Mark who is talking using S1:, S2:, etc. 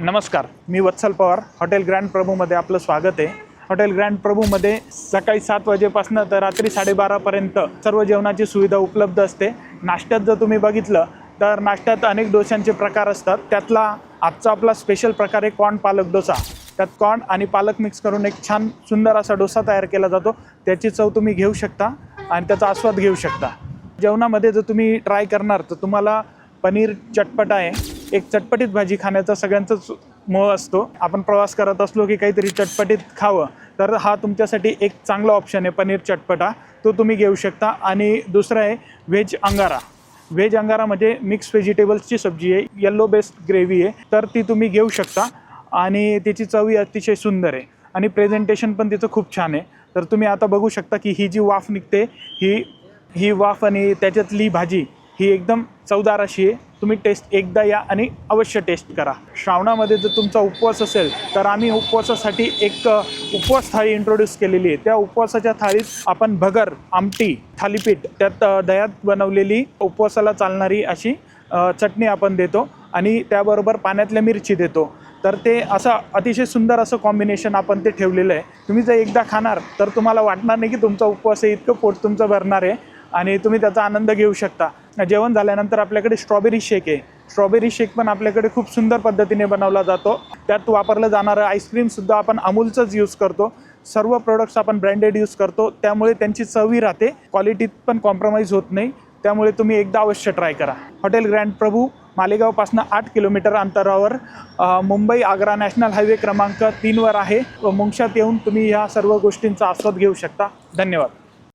S1: नमस्कार मी Vatsal Pawar. Hotel grand प्रभूमध्ये आपलं स्वागत आहे. हॉटेल ग्रँड प्रभूमध्ये सकाळी सात वाजेपासून तर रात्री साडेबारापर्यंत सर्व जेवणाची सुविधा उपलब्ध असते. नाश्त्यात जर तुम्ही बघितलं तर नाश्त्यात अनेक डोशांचे प्रकार असतात. त्यातला आजचा आपला स्पेशल प्रकार आहे कॉर्न पालक डोसा. त्यात कॉर्न आणि पालक मिक्स करून एक छान सुंदर असा डोसा तयार केला जातो. त्याची चव तुम्ही घेऊ शकता आणि त्याचा आस्वाद घेऊ शकता. जेवणामध्ये जर तुम्ही ट्राय करणार तर तुम्हाला पनीर चटपट आहे. एक चटपटीत भाजी खाण्याचा सगळ्यांचाच मोह असतो. आपण प्रवास करत असलो की काहीतरी चटपटीत खावं. तर हा तुमच्यासाठी एक चांगला ऑप्शन आहे पनीर चटपटा. तो तुम्ही घेऊ शकता. आणि दुसरं आहे व्हेज अंगारा. व्हेज अंगारा म्हणजे मिक्स व्हेजिटेबल्सची सब्जी आहे. येल्लो बेस्ड ग्रेव्ही आहे. तर ती तुम्ही घेऊ शकता. आणि त्याची चवी अतिशय सुंदर आहे. आणि प्रेझेंटेशन पण तिचं खूप छान आहे. तर तुम्ही आता बघू शकता की ही जी वाफ निघते ही ही वाफ आणि त्याच्यातली भाजी ही एकदम चवदार अशी आहे. तुम्ही टेस्ट एकदा या आणि अवश्य टेस्ट करा. श्रावणामध्ये जर तुमचा उपवास असेल तर आम्ही उपवासासाठी एक उपवास थाळी इंट्रोड्यूस केलेली आहे. त्या उपवासाच्या थाळीत आपण भगर आमटी थालीपीठ त्यात दह्यात बनवलेली उपवासाला चालणारी अशी चटणी आपण देतो आणि त्याबरोबर पाण्यातल्या मिरची देतो. तर ते असं अतिशय सुंदर असं कॉम्बिनेशन आपण ते ठेवलेलं आहे. तुम्ही जर एकदा खाणार तर तुम्हाला वाटणार नाही की तुमचा उपवास आहे इतकं पोट तुमचं भरणार आहे. आणि तुम्ही त्याचा आनंद घेऊ शकता. जेवण झाल्यानंतर आपल्याकडे स्ट्रॉबेरी शेक आहे. स्ट्रॉबेरी शेक पण आपल्याकडे खूप सुंदर पद्धतीने बनवला जातो. त्यात वापरलं जाणारं आईस्क्रीमसुद्धा आपण अमूलचंच यूज करतो. सर्व प्रोडक्ट्स आपण ब्रँडेड यूज करतो. त्यामुळे त्यांची चवी राहते. क्वालिटीत पण कॉम्प्रोमाइज होत नाही. त्यामुळे तुम्ही एकदा अवश्य ट्राय करा. हॉटेल ग्रँड प्रभू मालेगावपासून आठ किलोमीटर अंतरावर मुंबई आग्रा नॅशनल हायवे क्रमांक तीनवर आहे. व मुंगशात येऊन तुम्ही ह्या सर्व गोष्टींचा आस्वाद घेऊ शकता. धन्यवाद.